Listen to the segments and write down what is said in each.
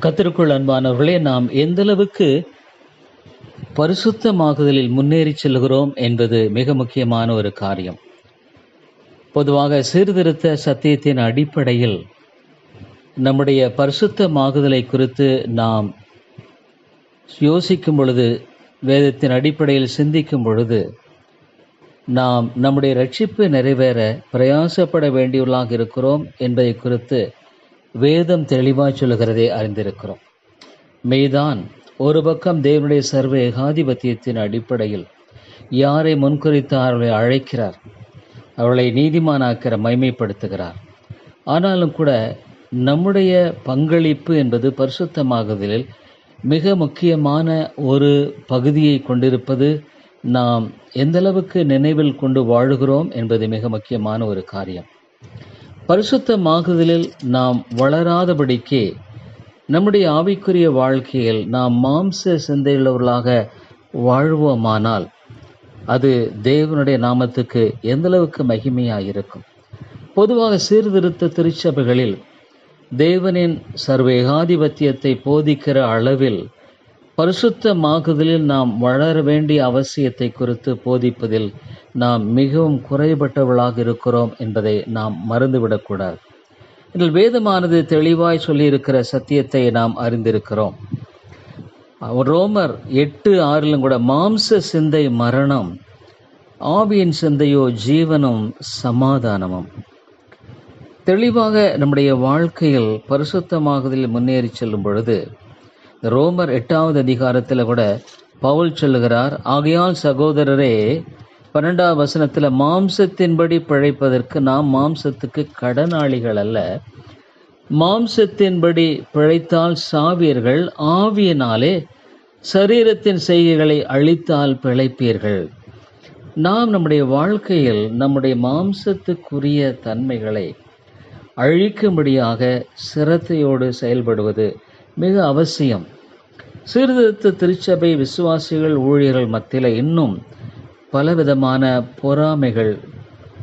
கத்திற்குள் அன்பானவர்களே நாம் எந்தளவுக்கு பரிசுத்தமாகுதலில் முன்னேறி செல்கிறோம் என்பது மிக முக்கியமான ஒரு காரியம். பொதுவாக சீர்திருத்த சத்தியத்தின் அடிப்படையில் நம்முடைய பரிசுத்தமாகுதலை குறித்து நாம் யோசிக்கும் பொழுது வேதத்தின் அடிப்படையில் சிந்திக்கும் பொழுது நாம் நம்முடைய ரட்சிப்பு நிறைவேற பிரயாசப்பட வேண்டியவர்களாக இருக்கிறோம் என்பதை குறித்து வேதம் தெளிவாய் சொல்கிறதை அறிந்திருக்கிறோம். மெய்தான் ஒரு பக்கம் தேவனுடைய சர்வ ஏகாதிபத்தியத்தின் அடிப்படையில் யாரை முன்குறித்து அவர்களை அழைக்கிறார் அவர்களை நீதிமானாக்கிற மைமைப்படுத்துகிறார் ஆனாலும் கூட நம்முடைய பங்களிப்பு என்பது பரிசுத்தமாகுதலில் மிக முக்கியமான ஒரு பகுதியை கொண்டிருப்பது நாம் எந்தளவுக்கு நினைவில் கொண்டு வாழுகிறோம் என்பது மிக முக்கியமான ஒரு காரியம். பரிசுத்தமாகுதலில் நாம் வளராதபடிக்கு நம்முடைய ஆவிக்குரிய வாழ்க்கையில் நாம் மாம்ச சிந்தையுள்ளவர்களாக வாழ்வோமானால் அது தேவனுடைய நாமத்துக்கு எந்தளவுக்கு மகிமையாக இருக்கும் பொதுவாக சீர்திருத்த திருச்சபைகளில் தேவனின் சர்வேகாதிபத்தியத்தை போதிக்கிற அளவில் பரிசுத்தமாக்குதலில் நாம் வளர வேண்டிய அவசியத்தை குறித்து போதிப்பதில் நாம் மிகவும் குறைபட்டவர்களாக இருக்கிறோம் என்பதை நாம் மறந்துவிடக்கூடாது. இதில் வேதமானது தெளிவாய் சொல்லியிருக்கிற சத்தியத்தை நாம் அறிந்திருக்கிறோம். ரோமர் எட்டு ஆறிலும் கூட மாம்ச சிந்தை மரணம் ஆவியின் சிந்தையோ ஜீவனும் சமாதானமும். தெளிவாக நம்முடைய வாழ்க்கையில் பரிசுத்தமாகுதலில் முன்னேறி செல்லும் பொழுது ரோமர் எட்டாவது அதிகாரத்தில் கூட பவுல் சொல்லுகிறார் ஆகையால் சகோதரரே பன்னெண்டாவது வசனத்தில் மாம்சத்தின்படி பிழைப்பதற்கு நாம் மாம்சத்துக்கு கடனாளிகள் அல்ல. மாம்சத்தின்படி பிழைத்தால் சாவீர்கள் ஆவியினாலே சரீரத்தின் செய்கைகளை அழித்தால் பிழைப்பீர்கள். நாம் நம்முடைய வாழ்க்கையில் நம்முடைய மாம்சத்துக்குரிய தன்மைகளை அழிக்கும்படியாக சிரத்தையோடு செயல்படுவது மிக அவசியம். சீர்திருத்த திருச்சபை விசுவாசிகள் ஊழியர்கள் மத்தியில் இன்னும் பலவிதமான பொறாமைகள்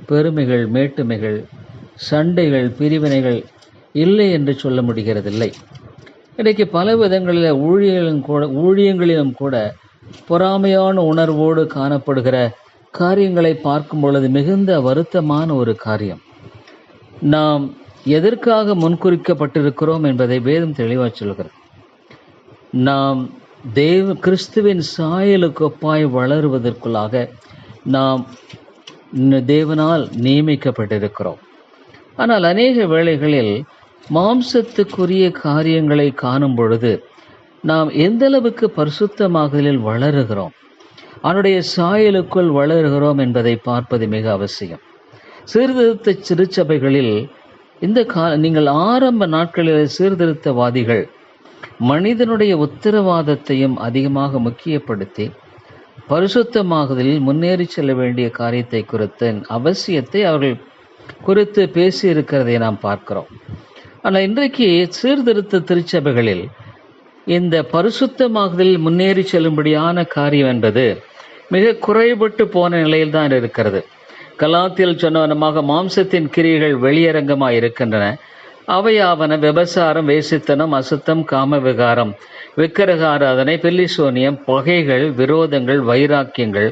பெருமைகள் மேட்டுமைகள் சண்டைகள் பிரிவினைகள் இல்லை என்று சொல்ல முடிகிறதில்லை. இன்றைக்கு பல விதங்களில் ஊழியர்களும் கூட ஊழியங்களிலும் கூட பொறாமையான உணர்வோடு காணப்படுகிற காரியங்களை பார்க்கும் பொழுது மிகுந்த வருத்தமான ஒரு காரியம். நாம் எதற்காக முன்குறிக்கப்பட்டிருக்கிறோம் என்பதை வேதம் தெளிவாக சொல்கிறது நாம் தேவ கிறிஸ்துவின் சாயலுக்கு ஒப்பாய் வளருவதற்குள்ளாக நாம் தேவனால் நியமிக்கப்பட்டிருக்கிறோம். ஆனால் அநேக வேளைகளில் மாம்சத்துக்குரிய காரியங்களை காணும் பொழுது நாம் எந்த அளவுக்கு பரிசுத்தமாகலில் வளருகிறோம் அவனுடைய சாயலுக்குள் வளருகிறோம் என்பதை பார்ப்பது மிக அவசியம். சீர்திருத்த திருச்சபைகளில் இந்த கா நீங்கள் ஆரம்ப நாட்களில் சீர்திருத்தவாதிகள் மனிதனுடைய உத்தரவாதத்தையும் அதிகமாக முக்கியப்படுத்தி பரிசுத்தமாகுதலில் முன்னேறி செல்ல வேண்டிய காரியத்தை குறித்த அவசியத்தை அவர்கள் குறித்து பேசியிருக்கிறதை நாம் பார்க்கிறோம். ஆனால் இன்றைக்கு சீர்திருத்த திருச்சபைகளில் இந்த பரிசுத்தமாகுதலில் முன்னேறி செல்லும்படியான காரியம் என்பது மிக குறைபட்டு போன நிலையில் தான் இருக்கிறது. கலாத்தில் சொன்னவனமாக மாம்சத்தின் கிரியைகள் வெளியரங்கமாக இருக்கின்றன. அவையாவன விபசாரம் வேசித்தனம் அசுத்தம் காம விகாரம் விக்கிரகாராதனை பெல்லிசோனியம் பகைகள் விரோதங்கள் வைராக்கியங்கள்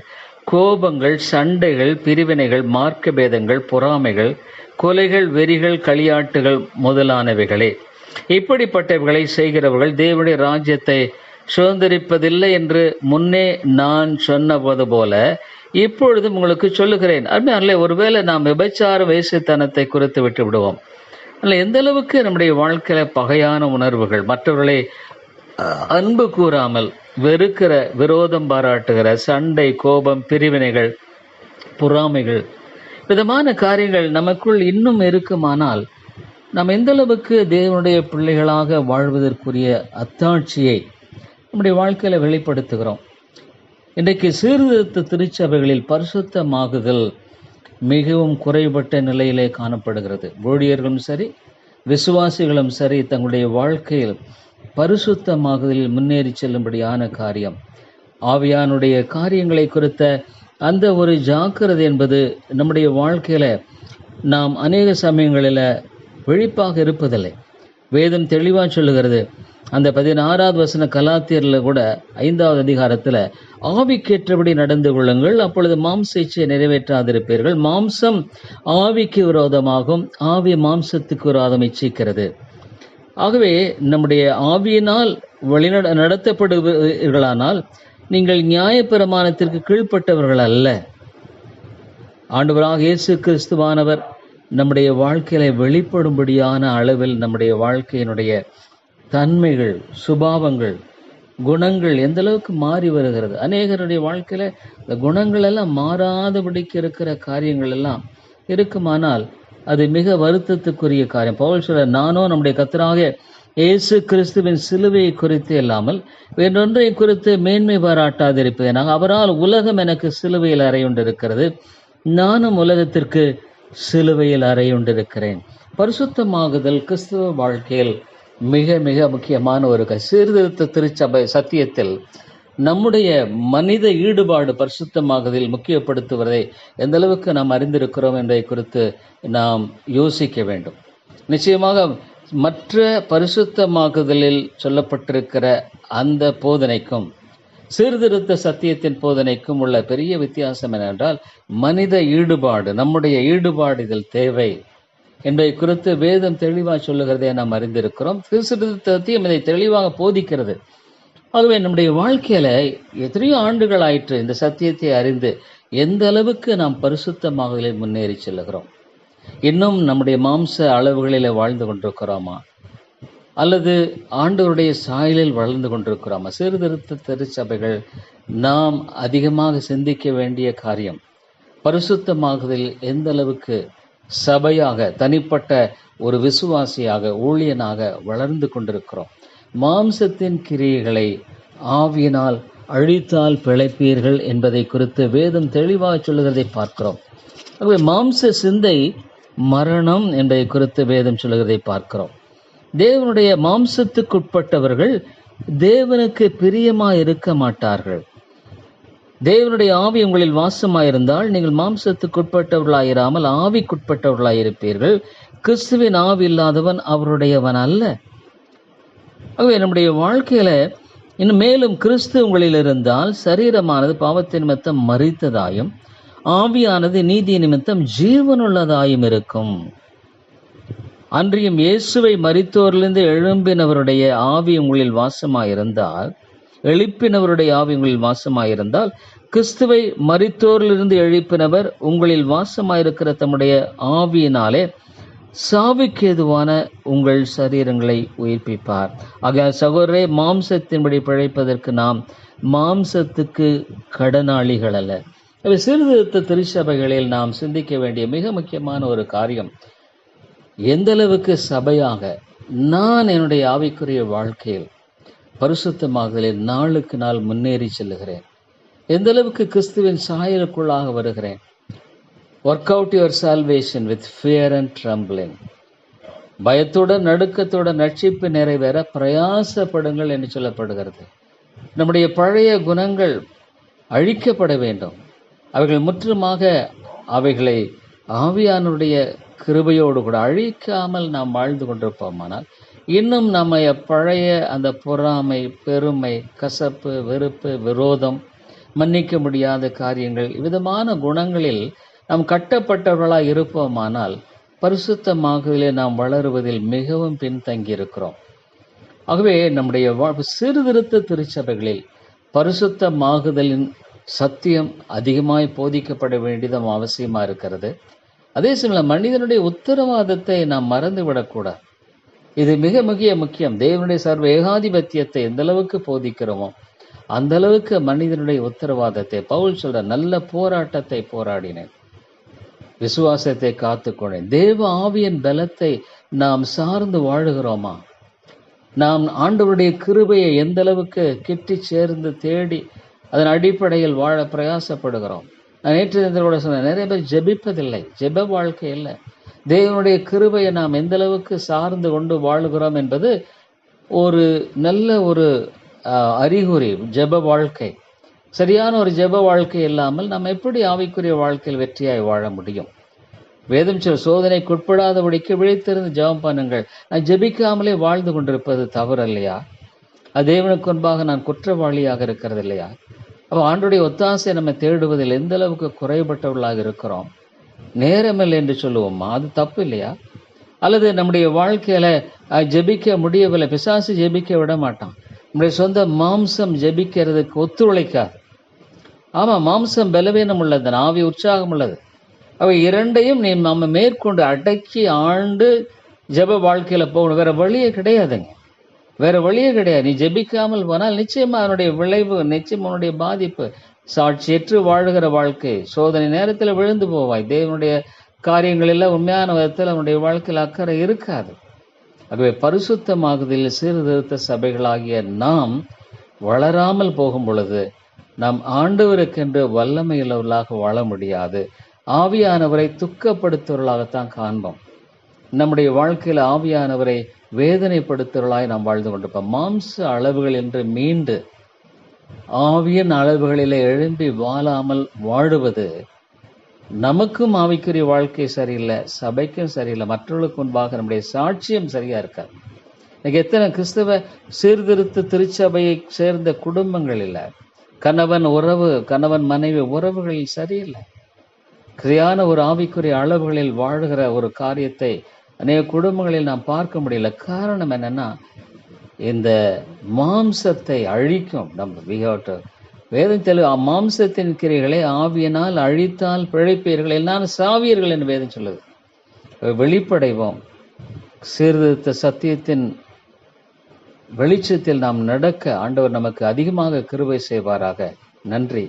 கோபங்கள் சண்டைகள் பிரிவினைகள் மார்க்க பேதங்கள் பொறாமைகள் கொலைகள் வெறிகள் களியாட்டுகள் முதலானவைகளே. இப்படிப்பட்டவைகளை செய்கிறவர்கள் தேவனுடைய ராஜ்யத்தை சுதந்திரிப்பதில்லை என்று முன்னே நான் சொன்னது போல இப்பொழுதும் உங்களுக்கு சொல்லுகிறேன். அருமையானே ஒருவேளை நாம் விபச்சார வேசித்தனத்தை குறித்து விட்டு விடுவோம் அல்ல எந்த அளவுக்கு நம்முடைய வாழ்க்கையில பகையான உணர்வுகள் மற்றவர்களை அன்பு கூறாமல் வெறுக்கிற விரோதம் பாராட்டுகிற சண்டை கோபம் பிரிவினைகள் பொறாமைகள் விதமான காரியங்கள் நமக்குள் இன்னும் இருக்குமானால் நாம் எந்த அளவுக்கு தேவனுடைய பிள்ளைகளாக வாழ்வதற்குரிய அத்தாட்சியை நம்முடைய வாழ்க்கையில் வெளிப்படுத்துகிறோம். இன்றைக்கு சீர்திருத்த திருச்சபைகளில் பரிசுத்தமாகுதல் மிகவும் குறைபட்ட நிலையிலே காணப்படுகிறது. ஊழியர்களும் சரி விசுவாசிகளும் சரி தங்களுடைய வாழ்க்கையில் பரிசுத்தமாகுதலில் முன்னேறி செல்லும்படியான காரியம். ஆவியானுடைய காரியங்களை குறித்த அந்த ஒரு ஜாக்கிரதை என்பது நம்முடைய வாழ்க்கையில் நாம் அநேக சமயங்களில் விழிப்பாக இருப்பதில்லை. வேதம் தெளிவாக சொல்லுகிறது. அந்த பதினாறாவது வசன கலாத்தியரில் கூட ஐந்தாவது அதிகாரத்தில் ஆவிக்கேற்றபடி நடந்து கொள்ளுங்கள் அப்பொழுது மாம்ச இச்சையை நிறைவேற்றாதிருப்பீர்கள். மாம்சம் ஆவிக்கு விரோதமாகும் ஆவி மாம்சத்துக்கு விரோதம் இச்சிக்கிறது. ஆகவே நம்முடைய ஆவியினால் வழிநட நடத்தப்படுவீர்களானால் நீங்கள் நியாயப்பிரமாணத்திற்கு கீழ்ப்பட்டவர்கள் அல்ல. ஆண்டவராக இயேசு கிறிஸ்துவானவர் நம்முடைய வாழ்க்கையில வெளிப்படும்படியான அளவில் நம்முடைய வாழ்க்கையினுடைய தன்மைகள் சுபாவங்கள் குணங்கள் எந்த அளவுக்கு மாறி வருகிறது? அநேகருடைய வாழ்க்கையில இந்த குணங்கள் எல்லாம் மாறாதபடிக்கு இருக்கிற காரியங்கள் எல்லாம் இருக்குமானால் அது மிக வருத்தத்துக்குரிய காரியம். பவுல் சொல்ற நானோ நம்முடைய கத்தராக இயேசு கிறிஸ்துவின் சிலுவையை குறித்து இல்லாமல் வேறொன்றை குறித்து மேன்மை பாராட்டாதிருப்பேன். அவரால் உலகம் எனக்கு சிலுவையில் அறையுண்டிருக்கிறது. நானும் உலகத்திற்கு சிலுவையில் அறையுண்டிருக்கிறேன் பரிசுத்தமாகுதல் கிறிஸ்துவ வாழ்க்கையில் மிக மிக முக்கியமான ஒரு க- சீர்திருத்த திருச்சபை சத்தியத்தில் நம்முடைய மனித ஈடுபாடு பரிசுத்தமாகுதலில் முக்கியப்படுத்துவதை எந்த அளவுக்கு நாம் அறிந்திருக்கிறோம் என்பதை குறித்து நாம் யோசிக்க வேண்டும். நிச்சயமாக மற்ற பரிசுத்தமாகுதலில் சொல்லப்பட்டிருக்கிற அந்த போதனைக்கும் சீர்திருத்த சத்தியத்தின் போதனைக்கும் உள்ள பெரிய வித்தியாசம் என்னவென்றால் மனித ஈடுபாடு நம்முடைய ஈடுபாடு இதில் தேவை. என்பதை குறித்து வேதம் தெளிவாக சொல்லுகிறதை நாம் அறிந்திருக்கிறோம். சீர்திருத்த சத்தியம் இதை தெளிவாக போதிக்கிறது. ஆகவே நம்முடைய வாழ்க்கையில எத்தனையோ ஆண்டுகள் ஆயிற்று இந்த சத்தியத்தை அறிந்து எந்த அளவுக்கு நாம் பரிசுத்தமாக முன்னேறி செல்லுகிறோம். இன்னும் நம்முடைய மாம்ச அளவுகளில் வாழ்ந்து கொண்டிருக்கிறோமா? அல்லது ஆண்டவருடைய சாயலில் வளர்ந்து கொண்டிருக்கிறோமா? சீர்திருத்த திருச்சபைகள் நாம் அதிகமாக சிந்திக்க வேண்டிய காரியம். பரிசுத்தமாகுதல் எந்த அளவுக்கு சபையாக தனிப்பட்ட ஒரு விசுவாசியாக ஊழியனாக வளர்ந்து கொண்டிருக்கிறோம். மாம்சத்தின் கிரியைகளை ஆவியினால் அழித்தால் பிழைப்பீர்கள் என்பதை குறித்து வேதம் தெளிவாக சொல்லுகிறதை பார்க்கிறோம். ஆகவே மாம்ச சிந்தை மரணம் என்பதை குறித்து வேதம் சொல்லுகிறதை பார்க்கிறோம். தேவனுடைய மாம்சத்துக்குட்பட்டவர்கள் தேவனுக்கு பிரியமாக இருக்க மாட்டார்கள் தேவனுடைய ஆவி உங்களில் வாசமாயிருந்தால் நீங்கள் மாம்சத்துக்குட்பட்டவர்களாயிராமல் ஆவிக்குட்பட்டவர்களாயிருப்பீர்கள். கிறிஸ்துவின் ஆவி இல்லாதவன் அவருடையவன் அல்ல. ஆகவே நம்முடைய வாழ்க்கையில இன்னும் மேலும் கிறிஸ்து உங்களில் இருந்தால் சரீரமானது பாவத்தின் நிமித்தம் மறித்ததாயும் ஆவியானது நீதி நிமித்தம் ஜீவனுள்ளதாயும் இருக்கும். அன்றியும் இயேசுவை மறித்தோரிலிருந்து எழும்பினவருடைய ஆவி உங்களில் வாசமாயிருந்தால் எழுப்பினவருடைய ஆவி உங்களில் வாசமாயிருந்தால் கிறிஸ்துவை மறித்தோரிலிருந்து எழுப்பினவர் உங்களில் வாசமாயிருக்கிற தம்முடைய ஆவியினாலே சாவுக்கு ஏதுவான உங்கள் சரீரங்களை உயிர்ப்பிப்பார். ஆக சகோதரே மாம்சத்தின்படி பிழைப்பதற்கு நாம் மாம்சத்துக்கு கடனாளிகள் அல்ல. சிறுதிருத்த சீர்திருத்த திருச்சபைகளில் நாம் சிந்திக்க வேண்டிய மிக முக்கியமான ஒரு காரியம் எந்த அளவுக்கு சபையாக நான் என்னுடைய ஆவிக்குரிய வாழ்க்கையில் பரிசுத்தமாகலில் நாளுக்கு நாள் முன்னேறி செல்லுகிறேன். எந்த அளவுக்கு கிறிஸ்துவின் சாயலுக்குள்ளாக வருகிறேன். Work out your salvation with fear and trembling பயத்துடன் நடுக்கத்துடன் ரட்சிப்பு நிறைவேற பிரயாசப்படுங்கள் என்று சொல்லப்படுகிறது. நம்முடைய பழைய குணங்கள் அழிக்கப்பட வேண்டும். அவைகள் முற்றுமாக அவைகளை ஆவியானுடைய கிருபையோடு கூட அழிக்காமல் நாம் வாழ்ந்து கொண்டிருப்போமானால் இன்னும் நம்ம பழைய அந்த பொறாமை பெருமை கசப்பு வெறுப்பு விரோதம் மன்னிக்க முடியாத காரியங்கள் விதமான குணங்களில் நாம் கட்டப்பட்டவர்களாய் இருப்போமானால் பரிசுத்தமாகவே நாம் வளருவதில் மிகவும் பின்தங்கி இருக்கிறோம் ஆகவே நம்முடைய வாழ்வு சீர்திருத்த திருச்சபைகளில் பரிசுத்தமாகுதலின் சத்தியம் அதிகமாய் போதிக்கப்பட வேண்டியதும் அவசியமா இருக்கிறது. அதே சமயம் மனிதனுடைய உத்தரவாதத்தை நாம் மறந்துவிடக்கூடாது. இது மிக மிக முக்கியம். தேவனுடைய சர்வ ஏகாதிபத்தியத்தை எந்த அளவுக்கு போதிக்கிறோமோ அந்த அளவுக்கு மனிதனுடைய உத்தரவாதத்தை பவுல் சொல்ற நல்ல போராட்டத்தை போராடினேன். விசுவாசத்தை காத்துக்கொண்டேன் தேவ ஆவியின் பலத்தை நாம் சார்ந்து வாழுகிறோமா? நாம் ஆண்டவருடைய கிருபையை எந்த அளவுக்கு கிட்டி சேர்ந்து தேடி அதன் அடிப்படையில் வாழ பிரயாசப்படுகிறோம்? நான் நேற்று தினத்தில் கூட சொன்னேன் நிறைய பேர் ஜெபிப்பதில்லை ஜெப வாழ்க்கை இல்லை. தேவனுடைய கிருபையை நாம் எந்த அளவுக்கு சார்ந்து கொண்டு வாழுகிறோம் என்பது ஒரு நல்ல ஒரு அறிகுறி ஜெப வாழ்க்கை. சரியான ஒரு ஜெப வாழ்க்கை இல்லாமல் நாம் எப்படி ஆவிக்குரிய வாழ்க்கையில் வெற்றியாய் வாழ முடியும்? வேதம் சொல் சோதனைக்குட்படாதபடிக்கு விழித்திருந்து ஜெபம் பண்ணுங்கள். நான் ஜெபிக்காமலே வாழ்ந்து கொண்டிருப்பது தவறு இல்லையா அது தேவனுக்கு முன்பாக நான் குற்றவாளியாக இருக்கிறது இல்லையா? அப்போ ஆண்டுடைய ஒத்தாசை நம்ம தேடுவதில் எந்த அளவுக்கு குறைபட்டவர்களாக இருக்கிறோம்? நேரமில்லை என்று சொல்லுவோமா? அது தப்பு இல்லையா? அல்லது நம்முடைய வாழ்க்கையில ஜெபிக்க முடியவில்லை. பிசாசு ஜெபிக்க விட மாட்டான். நம்முடைய சொந்த மாம்சம் ஜெபிக்கிறதுக்கு ஒத்துழைக்காது. ஆமாம் மாம்சம் பலவீனம் உள்ளது ஆவி உற்சாகம் உள்ளது. அவை இரண்டையும் நீ நம்ம மேற்கொண்டு அடக்கி ஆண்டு ஜெப வாழ்க்கையில் போகணும். வேற வழியே கிடையாதுங்க. வேற வழியே கிடையாது. நீ ஜெபிக்காமல் போனால் நிச்சயமா அதனுடைய விளைவு நிச்சயம் அவனுடைய பாதிப்பு. சாட்சியற்று வாழுகிற வாழ்க்கை. சோதனை நேரத்தில் விழுந்து போவாய். தேவனுடைய காரியங்களில் உண்மையான விதத்தில் அவனுடைய வாழ்க்கையில் அக்கறை இருக்காது. ஆகவே பரிசுத்தமாகுதலில் சீர்திருத்த சபைகளாகிய நாம் வளராமல் போகும் பொழுது நாம் ஆண்டவருக்கென்று வல்லமையுள்ளவர்களாக வாழ முடியாது. ஆவியானவரை துக்கப்படுத்துவர்களாகத்தான் காண்போம். நம்முடைய வாழ்க்கையில் ஆவியானவரை வேதனைப்படுத்துவர்களாய் நாம் வாழ்ந்து கொண்டிருப்போம். மாம்ச அளவுகள் என்று மீண்டு ஆவியின் அளவுகளிலே எழும்பி வாழாமல் வாழுவது நமக்கும் ஆவிக்குரிய வாழ்க்கை சரியில்லை சபைக்கும் சரியில்லை மற்றவர்களுக்கு முன்பாக நம்முடைய சாட்சியம் சரியா இருக்காது. இன்னைக்கு எத்தனை கிறிஸ்தவ சீர்திருத்த திருச்சபையை சேர்ந்த குடும்பங்கள் இல்லை. கணவன் உறவு கணவன் மனைவி உறவுகளில் சரியில்லை. சரியான ஒரு ஆவிக்குரிய அளவுகளில் வாழுகிற ஒரு காரியத்தை அநேக குடும்பங்களில் நாம் பார்க்க முடியல. காரணம் என்னன்னா இந்த மாம்சத்தை அழிக்கும். நம்ம we வேதம் தெளி மாம்சத்தின் கிரைகளை ஆவியினால் அழித்தால் பிழைப்பீர்கள். எல்லாம் சாவியர்கள் என்று வேதம் சொல்லுது. வெளிப்படைவோம் சீர்திருத்த சத்தியத்தின் வெளிச்சத்தில் நாம் நடக்க ஆண்டவர் நமக்கு அதிகமாக கிருபை செய்வாராக. நன்றி.